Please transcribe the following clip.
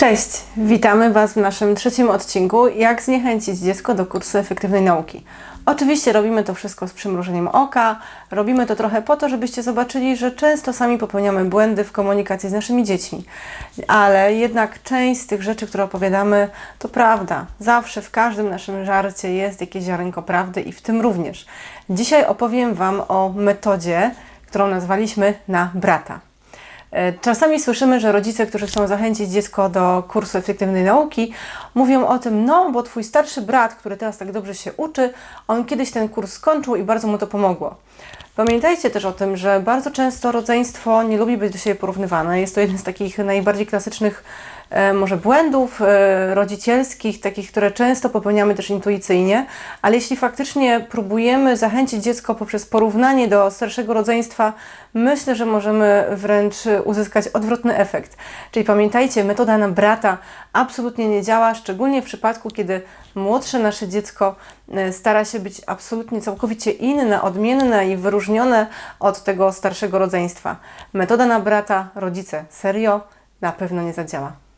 Cześć, witamy Was w naszym trzecim odcinku Jak zniechęcić dziecko do kursu efektywnej nauki. Oczywiście robimy to wszystko z przymrużeniem oka, robimy to trochę po to, żebyście zobaczyli, że często sami popełniamy błędy w komunikacji z naszymi dziećmi. Ale jednak część z tych rzeczy, które opowiadamy, to prawda. Zawsze w każdym naszym żarcie jest jakieś ziarenko prawdy i w tym również. Dzisiaj opowiem Wam o metodzie, którą nazwaliśmy na brata. Czasami słyszymy, że rodzice, którzy chcą zachęcić dziecko do kursu efektywnej nauki, mówią o tym, no bo twój starszy brat, który teraz tak dobrze się uczy, on kiedyś ten kurs skończył i bardzo mu to pomogło. Pamiętajcie też o tym, że bardzo często rodzeństwo nie lubi być do siebie porównywane. Jest to jeden z takich najbardziej klasycznych może błędów e, rodzicielskich, takich, które często popełniamy też intuicyjnie, ale jeśli faktycznie próbujemy zachęcić dziecko poprzez porównanie do starszego rodzeństwa, myślę, że możemy wręcz uzyskać odwrotny efekt. Czyli pamiętajcie, metoda na brata absolutnie nie działa, szczególnie w przypadku, kiedy młodsze nasze dziecko e, stara się być absolutnie całkowicie inne, odmienne i wyróżnione od tego starszego rodzeństwa. Metoda na brata, rodzice, serio, na pewno nie zadziała.